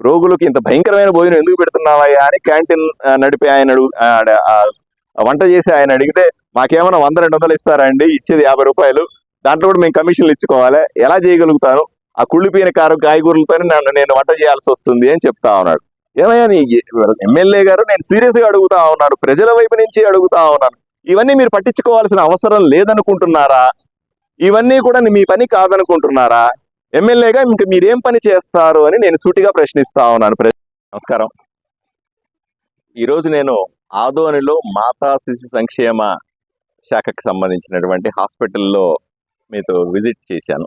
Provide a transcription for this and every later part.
రోగులకు ఇంత భయంకరమైన భోజనం ఎందుకు పెడుతున్నావయ్యా అని క్యాంటీన్ నడిపే నడిపి ఆయన అడుగు వంట చేసి ఆయన అడిగితే మాకేమైనా వంద రెండు వందలు ఇస్తారా అండి? ఇచ్చేది యాభై రూపాయలు. దాంట్లో కూడా మేము కమిషన్లు ఇచ్చుకోవాలి. ఎలా చేయగలుగుతాను? ఆ కుళ్ళిపోయిన కారు కాయగూరలతో నన్ను నేను వంట చేయాల్సి వస్తుంది అని చెప్తా ఉన్నాడు. ఏమయ్యా నీ ఎమ్మెల్యే గారు నేను సీరియస్గా అడుగుతా ఉన్నాను ప్రజల వైపు నుంచి అడుగుతా ఉన్నాను. ఇవన్నీ మీరు పట్టించుకోవాల్సిన అవసరం లేదనుకుంటున్నారా? ఇవన్నీ కూడా మీ పని కాదనుకుంటున్నారా? ఎమ్మెల్యేగా ఇంక మీరేం పని చేస్తారు అని నేను సూటిగా ప్రశ్నిస్తా ఉన్నాను. నమస్కారం. ఈరోజు నేను ఆదోనిలో మాతా శిశు సంక్షేమ శాఖకు సంబంధించినటువంటి హాస్పిటల్లో మీతో విజిట్ చేశాను.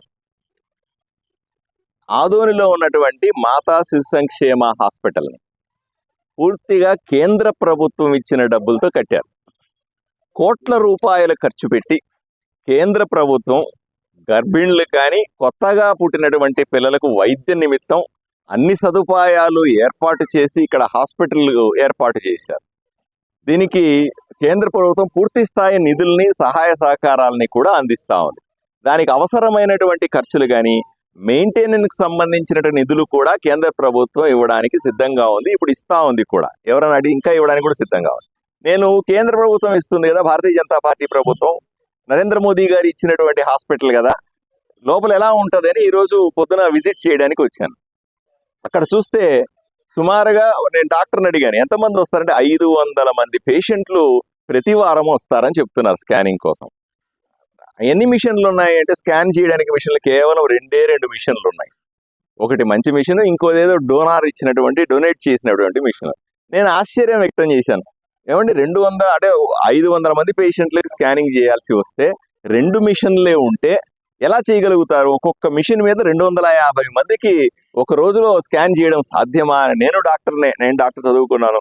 ఆదోనిలో ఉన్నటువంటి మాతా శిశు సంక్షేమ హాస్పిటల్ని పూర్తిగా కేంద్ర ప్రభుత్వం ఇచ్చిన డబ్బులతో కట్టారు. కోట్ల రూపాయలు ఖర్చు పెట్టి కేంద్ర ప్రభుత్వం గర్భిణులు కానీ కొత్తగా పుట్టినటువంటి పిల్లలకు వైద్య నిమిత్తం అన్ని సదుపాయాలు ఏర్పాటు చేసి ఇక్కడ హాస్పిటల్ ఏర్పాటు చేశారు. దీనికి కేంద్ర ప్రభుత్వం పూర్తి స్థాయి నిధుల్ని సహాయ సహకారాలని కూడా అందిస్తా ఉంది. దానికి అవసరమైనటువంటి ఖర్చులు కానీ మెయింటెనెన్స్కి సంబంధించినటువంటి నిధులు కూడా కేంద్ర ప్రభుత్వం ఇవ్వడానికి సిద్ధంగా ఉంది. ఇప్పుడు ఇస్తా ఉంది కూడా. ఎవరైనా అడిగి ఇంకా ఇవ్వడానికి కూడా సిద్ధంగా ఉంది. నేను కేంద్ర ప్రభుత్వం ఇస్తుంది కదా భారతీయ జనతా పార్టీ ప్రభుత్వం. నరేంద్ర మోదీ గారు ఇచ్చినటువంటి హాస్పిటల్ కదా లోపల ఎలా ఉంటుందని ఈరోజు పొద్దున విజిట్ చేయడానికి వచ్చాను. అక్కడ చూస్తే సుమారుగా నేను డాక్టర్ని అడిగాను ఎంతమంది వస్తారంటే ఐదు వందల మంది పేషెంట్లు ప్రతి వారం వస్తారని చెప్తున్నారు స్కానింగ్ కోసం. ఎన్ని మిషన్లు ఉన్నాయి అంటే స్కాన్ చేయడానికి మిషన్లు కేవలం రెండే రెండు మిషన్లు ఉన్నాయి. ఒకటి మంచి మిషన్ ఇంకోదేదో డోనార్ ఇచ్చినటువంటి డొనేట్ చేసినటువంటి మిషన్. నేను ఆశ్చర్యం వ్యక్తం చేశాను. ఏమండి రెండు వందల అంటే ఐదు వందల మంది పేషెంట్లకి స్కానింగ్ చేయాల్సి వస్తే రెండు మిషన్లే ఉంటే ఎలా చేయగలుగుతారు? ఒక్కొక్క మిషన్ మీద రెండు వందల యాభై మందికి ఒక రోజులో స్కాన్ చేయడం సాధ్యమా? అని నేను డాక్టర్నే నేను డాక్టర్ చదువుకున్నాను.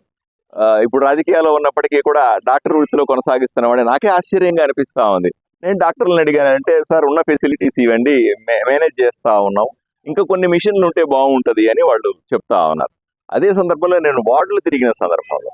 ఇప్పుడు రాజకీయాల్లో ఉన్నప్పటికీ కూడా డాక్టర్ వృత్తిలో కొనసాగిస్తున్నామని నాకే ఆశ్చర్యంగా అనిపిస్తా ఉంది. నేను డాక్టర్లను అడిగాను అంటే సార్ ఉన్న ఫెసిలిటీస్ ఇవ్వండి మే- మేనేజ్ చేస్తా ఉన్నాం. ఇంకా కొన్ని మిషన్లు ఉంటే బాగుంటది అని వాళ్ళు చెప్తా ఉన్నారు. అదే సందర్భంలో నేను వార్డులు తిరిగిన సందర్భంలో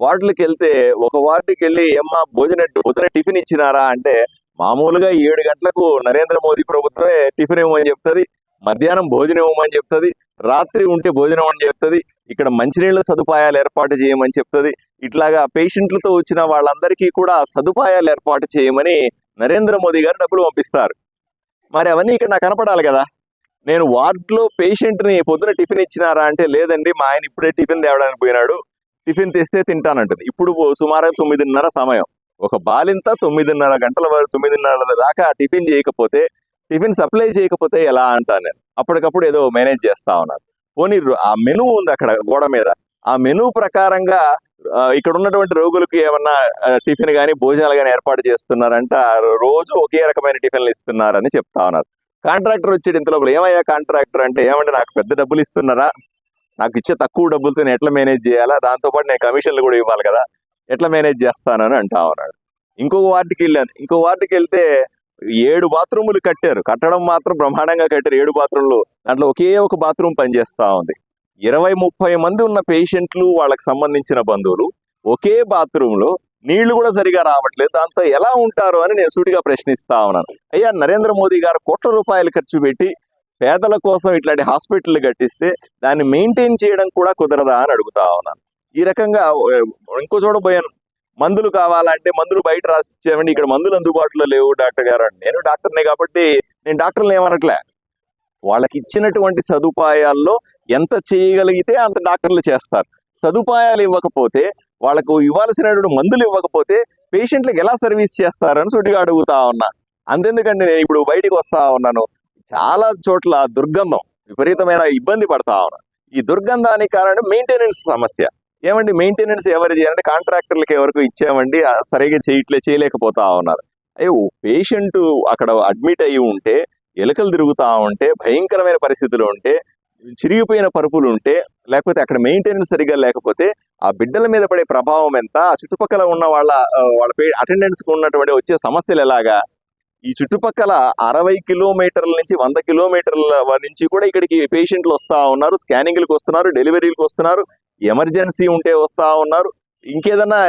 వార్డులకు వెళ్తే ఒక వార్డుకి వెళ్ళి ఏమ్మా భోజన పొద్దున టిఫిన్ ఇచ్చినారా? అంటే మామూలుగా ఏడు గంటలకు నరేంద్ర మోదీ ప్రభుత్వమే టిఫిన్ ఇవ్వమని చెప్తుంది మధ్యాహ్నం భోజనం ఇవ్వమని చెప్తుంది రాత్రి ఉంటే భోజనం అని చెప్తుంది ఇక్కడ మంచినీళ్ళ సదుపాయాలు ఏర్పాటు చేయమని చెప్తుంది ఇట్లాగా పేషెంట్లతో వచ్చిన వాళ్ళందరికీ కూడా సదుపాయాలు ఏర్పాటు చేయమని నరేంద్ర మోదీ గారు డబ్బులు పంపిస్తారు. మరి అవన్నీ ఇక్కడ నాకు కనపడాలి కదా. నేను వార్డులో పేషెంట్ని పొద్దున టిఫిన్ ఇచ్చినారా అంటే లేదండి మా ఆయన ఇప్పుడే టిఫిన్ తేవడానికి పోయినాడు టిఫిన్ తెస్తే తింటానంటుంది. ఇప్పుడు సుమారు తొమ్మిదిన్నర సమయం. ఒక బాలింత తొమ్మిదిన్నర గంటల వరకు తొమ్మిదిన్నర దాకా టిఫిన్ చేయకపోతే టిఫిన్ సప్లై చేయకపోతే ఎలా అంటాను నేను. అప్పటికప్పుడు ఏదో మేనేజ్ చేస్తా ఉన్నాను. పోనీ ఆ మెనూ ఉంది అక్కడ గోడ మీద. ఆ మెనూ ప్రకారంగా ఇక్కడ ఉన్నటువంటి రోగులకు ఏమన్నా టిఫిన్ కానీ భోజనాలు కానీ ఏర్పాటు చేస్తున్నారంట రోజు ఒకే రకమైన టిఫిన్లు ఇస్తున్నారని చెప్తా ఉన్నారు. కాంట్రాక్టర్ వచ్చేది ఇంత లోపల ఏమయ్యా కాంట్రాక్టర్ అంటే ఏమంటే నాకు పెద్ద డబ్బులు ఇస్తున్నారా? నాకు ఇచ్చే తక్కువ డబ్బులతో నేను ఎట్లా మేనేజ్ చేయాలా? దాంతోపాటు నేను కమిషన్లు కూడా ఇవ్వాలి కదా? ఎట్లా మేనేజ్ చేస్తానని అంటా ఉన్నాడు. ఇంకొక వార్డుకి వెళ్ళాను. ఇంకో వార్డుకి వెళ్తే ఏడు బాత్రూములు కట్టారు. కట్టడం మాత్రం బ్రహ్మాండంగా కట్టారు. ఏడు బాత్రూంలు దాంట్లో ఒకే ఒక బాత్రూమ్ పనిచేస్తూ ఉంది. ఇరవై ముప్పై మంది ఉన్న పేషెంట్లు వాళ్ళకి సంబంధించిన బంధువులు ఒకే బాత్రూమ్లో నీళ్ళు కూడా సరిగా రావట్లేదు. దాంతో ఎలా ఉంటారు అని నేను సూటిగా ప్రశ్నిస్తా ఉన్నాను. అయ్యా నరేంద్ర మోదీ గారు కోట్ల రూపాయలు ఖర్చు పెట్టి పేదల కోసం ఇట్లాంటి హాస్పిటల్ కట్టిస్తే దాన్ని మెయింటైన్ చేయడం కూడా కుదరదా అని అడుగుతా ఉన్నాను ఈ రకంగా ఇంకో చోట పోయాను. మందులు కావాలంటే మందులు బయట రాసిచ్చామండి ఇక్కడ మందులు అందుబాటులో లేవు డాక్టర్ గారు అని. నేను డాక్టర్నే కాబట్టి నేను డాక్టర్లు ఏమనట్లే. వాళ్ళకి ఇచ్చినటువంటి సదుపాయాల్లో ఎంత చేయగలిగితే అంత డాక్టర్లు చేస్తారు. సదుపాయాలు ఇవ్వకపోతే వాళ్ళకు ఇవ్వాల్సినటువంటి మందులు ఇవ్వకపోతే పేషెంట్లకు ఎలా సర్వీస్ చేస్తారని సుటిగా అడుగుతా ఉన్నా. అంతెందుకండి నేను ఇప్పుడు బయటికి వస్తా ఉన్నాను. చాలా చోట్ల దుర్గంధం విపరీతమైన ఇబ్బంది పడతా ఉన్నారు ఈ దుర్గంధానికి కారణం మెయింటెనెన్స్ సమస్య. ఏమండి? మెయింటెనెన్స్ ఎవరు చేయాలంటే కాంట్రాక్టర్లకు ఎవరికి ఇచ్చామండి. సరిగ్గా సరిగా చేయట్లే చేయలేకపోతా ఉన్నారు. అయ్యో పేషెంట్ అక్కడ అడ్మిట్ అయ్యి ఉంటే ఎలుకలు తిరుగుతా ఉంటే భయంకరమైన పరిస్థితులు ఉంటే చిరిగిపోయిన పరుపులు ఉంటే లేకపోతే అక్కడ మెయింటెనెన్స్ సరిగా లేకపోతే ఆ బిడ్డల మీద పడే ప్రభావం ఎంత? ఆ చుట్టుపక్కల ఉన్న వాళ్ళ వాళ్ళ అటెండెన్స్కి ఉన్నటువంటి వచ్చే సమస్యలు ఎలాగా? ఈ చుట్టుపక్కల అరవై కిలోమీటర్ల నుంచి వంద కిలోమీటర్ల నుంచి కూడా ఇక్కడికి పేషెంట్లు వస్తూ ఉన్నారు స్కానింగ్లకు వస్తున్నారు డెలివరీలకు వస్తున్నారు ఎమర్జెన్సీ ఉంటే వస్తూ ఉన్నారు ఇంకేదన్నా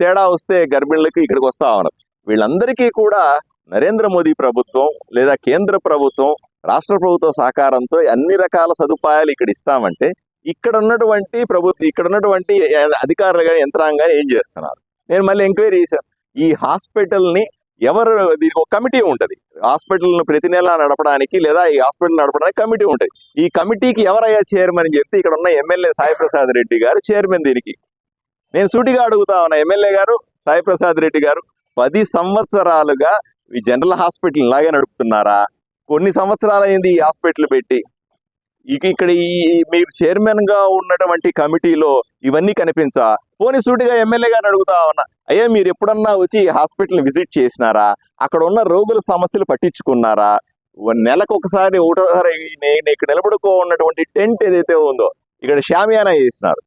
తేడా వస్తే గర్భిణులకు ఇక్కడికి వస్తా ఉన్నారు. వీళ్ళందరికీ కూడా నరేంద్ర మోదీ ప్రభుత్వం లేదా కేంద్ర ప్రభుత్వం రాష్ట్ర ప్రభుత్వ సహకారంతో అన్ని రకాల సదుపాయాలు ఇక్కడ ఇస్తామంటే ఇక్కడ ఉన్నటువంటి ప్రభుత్వం ఇక్కడ ఉన్నటువంటి అధికారులు కానీ యంత్రాంగాన్ని ఏం చేస్తున్నారు? నేను మళ్ళీ ఎంక్వైరీ చేశాను ఈ హాస్పిటల్ని ఎవరు దీనికి ఒక కమిటీ ఉంటది. హాస్పిటల్ ప్రతి నెల నడపడానికి లేదా ఈ హాస్పిటల్ నడపడానికి కమిటీ ఉంటుంది. ఈ కమిటీకి ఎవరయ్యా చైర్మన్ అని చెప్తే ఇక్కడ ఉన్న ఎమ్మెల్యే సాయిప్రసాద్ రెడ్డి గారు చైర్మన్ దీనికి. నేను సూటిగా అడుగుతా ఉన్నా ఎమ్మెల్యే గారు సాయిప్రసాద్ రెడ్డి గారు పది సంవత్సరాలుగా ఈ జనరల్ హాస్పిటల్ లాగే నడుపుతున్నారా? కొన్ని సంవత్సరాలైంది ఈ హాస్పిటల్ పెట్టి ఇక ఇక్కడ ఈ మీరు చైర్మన్గా ఉన్నటువంటి కమిటీలో ఇవన్నీ కనిపించా? పోనీ సూటిగా ఎమ్మెల్యే గారు అడుగుతా ఉన్నా అయ్యా మీరు ఎప్పుడన్నా వచ్చి హాస్పిటల్ విజిట్ చేసినారా? అక్కడ ఉన్న రోగుల సమస్యలు పట్టించుకున్నారా? నెలకు ఒకసారి ఒకటోసారి నేను ఇక్కడ నిలబడుకో ఉన్నటువంటి టెంట్ ఏదైతే ఉందో ఇక్కడ షామియానా చేసినారు.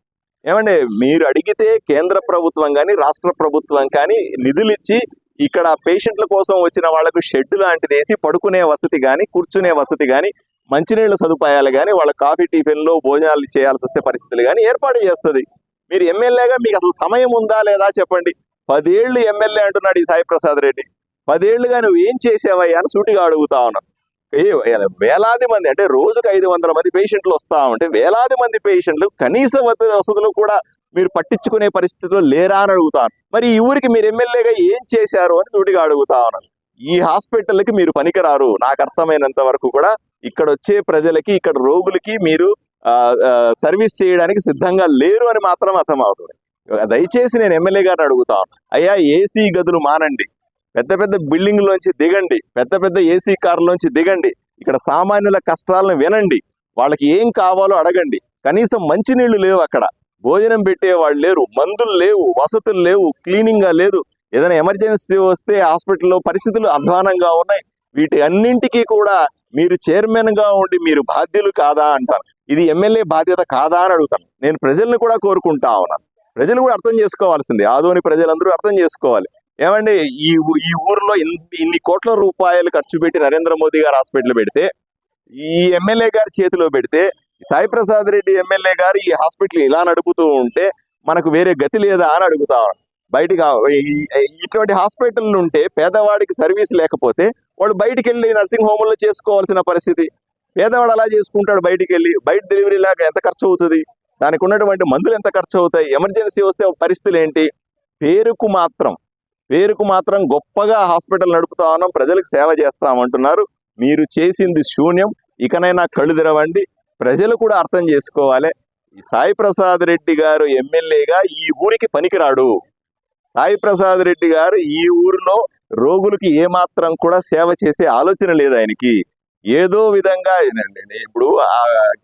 ఏమంటే మీరు అడిగితే కేంద్ర ప్రభుత్వం కానీ రాష్ట్ర ప్రభుత్వం కానీ నిధులు ఇచ్చి ఇక్కడ పేషెంట్ల కోసం వచ్చిన వాళ్ళకు షెడ్ లాంటిది వేసి పడుకునే వసతి కానీ కూర్చునే వసతి కానీ మంచినీళ్ళ సదుపాయాలు కానీ వాళ్ళ కాఫీ టిఫిన్లు భోజనాలు చేయాల్సి వస్తే పరిస్థితులు కానీ ఏర్పాటు చేస్తుంది. మీరు ఎమ్మెల్యేగా మీకు అసలు సమయం ఉందా లేదా చెప్పండి. పదేళ్ళు ఎమ్మెల్యే అంటున్నాడు ఈ సాయి ప్రసాద్ రెడ్డి. పదేళ్ళుగా నువ్వు ఏం చేసావయ్యా అని సూటిగా అడుగుతా ఉన్నాను ఏ- వేలాది మంది అంటే రోజుకు ఐదు వందల మంది పేషెంట్లు వస్తా ఉంటే వేలాది మంది పేషెంట్లు కనీస వసతులు కూడా మీరు పట్టించుకునే పరిస్థితిలో లేరా అని అడుగుతాను మరి ఈ ఊరికి మీరు ఎమ్మెల్యేగా ఏం చేశారు అని సూటిగా అడుగుతా ఉన్నాను ఈ హాస్పిటల్కి మీరు పనికిరారు. నాకు అర్థమైనంత వరకు కూడా ఇక్కడ వచ్చే ప్రజలకి ఇక్కడ రోగులకి మీరు సర్వీస్ చేయడానికి సిద్ధంగా లేరు అని మాత్రం అర్థం అవుతుంది దయచేసి నేను ఎమ్మెల్యే గారిని అడుగుతాను అయ్యా ఏసీ గదులు మానండి. పెద్ద పెద్ద బిల్డింగ్లోంచి దిగండి. పెద్ద పెద్ద ఏసీ కార్లోంచి దిగండి. ఇక్కడ సామాన్యుల కష్టాలను వినండి. వాళ్ళకి ఏం కావాలో అడగండి. కనీసం మంచినీళ్ళు లేవు అక్కడ. భోజనం పెట్టే వాళ్ళు లేరు. మందులు లేవు. వసతులు లేవు. క్లీనింగ్గా లేదు ఏదైనా ఎమర్జెన్సీ వస్తే హాస్పిటల్లో పరిస్థితులు అధ్వానంగా ఉన్నాయి. వీటి అన్నింటికీ కూడా మీరు చైర్మన్గా ఉండి మీరు బాధ్యులు కాదా అంటాను ఇది ఎమ్మెల్యే బాధ్యత కాదా అని అడుగుతాను. నేను ప్రజల్ని కూడా కోరుకుంటా ఉన్నాను. ప్రజలు కూడా అర్థం చేసుకోవాల్సింది. ఆదోని ప్రజలందరూ అర్థం చేసుకోవాలి. ఏమండి ఈ ఈ ఊర్లో ఇన్ని ఇన్ని కోట్ల రూపాయలు ఖర్చు పెట్టి నరేంద్ర మోదీ గారు హాస్పిటల్ పెడితే ఈ ఎమ్మెల్యే గారి చేతిలో పెడితే సాయి ప్రసాద్ రెడ్డి ఎమ్మెల్యే గారు ఈ హాస్పిటల్ ఇలా నడుపుతూ ఉంటే మనకు వేరే గతి లేదా అని అడుగుతా ఉన్నాను. బయటకు ఇటువంటి హాస్పిటల్ ఉంటే పేదవాడికి సర్వీస్ లేకపోతే వాడు బయటికి వెళ్ళి నర్సింగ్ హోమ్లో చేసుకోవాల్సిన పరిస్థితి. పేదవాడు అలా చేసుకుంటాడు బయటికి వెళ్ళి బయట డెలివరీ లాగా ఎంత ఖర్చు అవుతుంది? దానికి ఉన్నటువంటి మందులు ఎంత ఖర్చు అవుతాయి? ఎమర్జెన్సీ వస్తే పరిస్థితులు ఏంటి? పేరుకు మాత్రం పేరుకు మాత్రం గొప్పగా హాస్పిటల్ నడుపుతా ఉన్నాం ప్రజలకు సేవ చేస్తామంటున్నారు మీరు చేసింది శూన్యం ఇకనైనా కళ్ళు తెరవండి. ప్రజలు కూడా అర్థం చేసుకోవాలి. సాయి ప్రసాద్ రెడ్డి గారు ఎమ్మెల్యేగా ఈ ఊరికి పనికిరాడు. సాయి ప్రసాద్ రెడ్డి గారు ఈ ఊరిలో రోగులకి ఏమాత్రం కూడా సేవ చేసే ఆలోచన లేదు ఆయనకి. ఏదో విధంగా ఇప్పుడు ఆ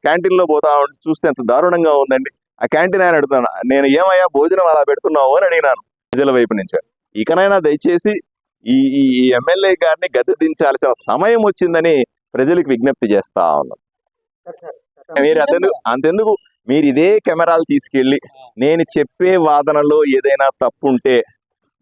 క్యాంటీన్లో పోతా ఉంటే చూస్తే ఎంత దారుణంగా ఉందండి. ఆ క్యాంటీన్ ఆయన అడుగుతాను నేను ఏమయ్యా భోజనం అలా పెడుతున్నావు? అని అడిగినాను ప్రజల వైపు నుంచి. ఇకనైనా దయచేసి ఈ ఈ ఈ ఎమ్మెల్యే గారిని గద్దె దించాల్సిన సమయం వచ్చిందని ప్రజలకు విజ్ఞప్తి చేస్తా ఉన్నాను. మీరు అంతెందుకు అంతెందుకు మీరు ఇదే కెమెరాలు తీసుకెళ్ళి నేను చెప్పే వాదనలో ఏదైనా తప్పు ఉంటే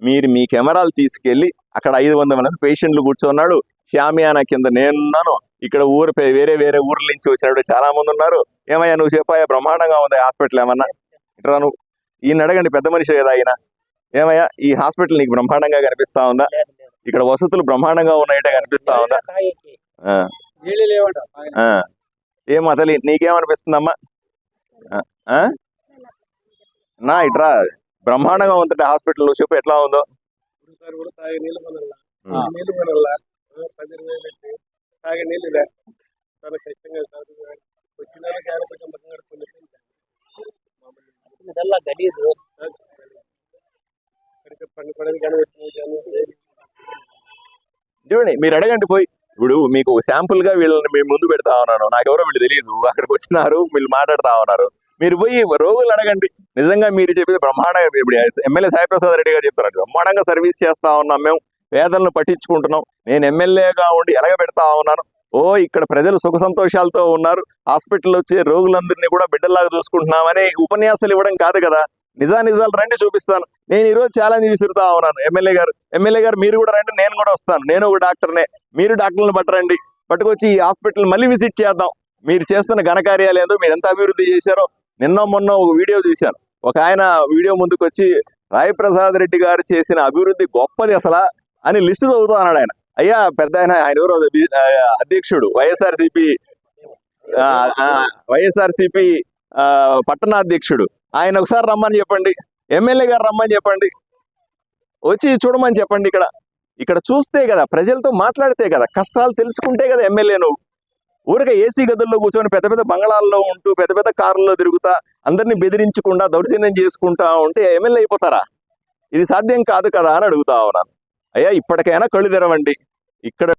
మీరు మీ కెమెరాలు తీసుకెళ్ళి అక్కడ ఐదు వందల మంది పేషెంట్లు కూర్చున్నాడు. షామియానా కింద నేనున్నాను. ఇక్కడ ఊరు వేరే వేరే ఊర్ల నుంచి వచ్చినప్పుడు చాలా మంది ఉన్నారు. ఏమయ్యా నువ్వు చెప్పాయా బ్రహ్మాండంగా ఉంది హాస్పిటల్ ఏమన్నా? ఇట్రా నువ్వు ఈయన అడగండి పెద్ద మనిషి కదా ఆయన. ఏమయ్యా ఈ హాస్పిటల్ నీకు బ్రహ్మాండంగా కనిపిస్తా ఉందా? ఇక్కడ వసతులు బ్రహ్మాండంగా ఉన్నాయంటే కనిపిస్తా ఉందా. ఏం అసలు నీకేమనిపిస్తుందమ్మా? నా ఇట్రా బ్రహ్మాండంగా ఉంది హాస్పిటల్ చెప్పు ఎట్లా ఉందో. చూడండి మీరు అడగండి పోయి. ఇప్పుడు మీకు శాంపుల్గా వీళ్ళని మేము ముందు పెడతా ఉన్నాను. నాకెవరో వీళ్ళు తెలియదు అక్కడికి వచ్చినారు వీళ్ళు మాట్లాడుతా ఉన్నారు. మీరు పోయి రోగులు అడగండి. నిజంగా మీరు చెప్పేది బ్రహ్మాండంగా ఇప్పుడు ఎమ్మెల్యే సాయిప్రసాద్ రెడ్డి గారు చెప్తున్నారు. బ్రహ్మాండంగా సర్వీస్ చేస్తా ఉన్నాం మేము. పేదలను పట్టించుకుంటున్నాం. నేను ఎమ్మెల్యేగా ఉండి ఎలాగ పెడతా ఉన్నాను. ఓ ఇక్కడ ప్రజలు సుఖ సంతోషాలతో ఉన్నారు. హాస్పిటల్ వచ్చే రోగులందరినీ కూడా బిడ్డల్లాగా చూసుకుంటున్నామని ఉపన్యాసాలు ఇవ్వడం కాదు కదా. నిజా నిజాలు రండి చూపిస్తాను. నేను ఈరోజు ఛాలెంజ్ విసురుతా ఉన్నాను. ఎమ్మెల్యే గారు ఎమ్మెల్యే గారు మీరు కూడా రండి నేను కూడా వస్తాను. నేను ఒక డాక్టర్నే మీరు డాక్టర్లను పట్టరండి. పట్టుకొచ్చి ఈ హాస్పిటల్ మళ్ళీ విజిట్ చేద్దాం. మీరు చేస్తున్న ఘనకార్యాలు ఏందో మీరు ఎంత అభివృద్ధి చేశారో నిన్న మొన్న ఒక వీడియో చూశాను. ఒక ఆయన వీడియో ముందుకు వచ్చి రాయప్రసాద్ రెడ్డి గారు చేసిన అభివృద్ధి గొప్పది అసలా అని లిస్టు చదువుతా అన్నాడు ఆయన. అయ్యా పెద్ద ఆయన ఆయన ఎవరో అధ్యక్షుడు వైఎస్ఆర్సిపి వైఎస్ఆర్సిపి పట్టణాధ్యక్షుడు. ఆయన ఒకసారి రమ్మని చెప్పండి. ఎమ్మెల్యే గారు రమ్మని చెప్పండి. వచ్చి చూడమని చెప్పండి ఇక్కడ. ఇక్కడ చూస్తే కదా ప్రజలతో మాట్లాడితే కదా కష్టాలు తెలుసుకుంటే కదా ఎమ్మెల్యే నువ్వు. ఊరికే ఏసీ గదుల్లో కూర్చొని పెద్ద పెద్ద బంగళాల్లో ఉంటూ పెద్ద పెద్ద కార్లలో తిరుగుతా అందరినీ బెదిరించకుండా దౌర్జన్యం చేసుకుంటా ఉంటే ఎమ్మెల్యే అయిపోతారా? ఇది సాధ్యం కాదు కదా అని అడుగుతా ఉన్నాను. అయ్యా ఇప్పటికైనా కళ్ళు తెరవండి. ఇక్కడ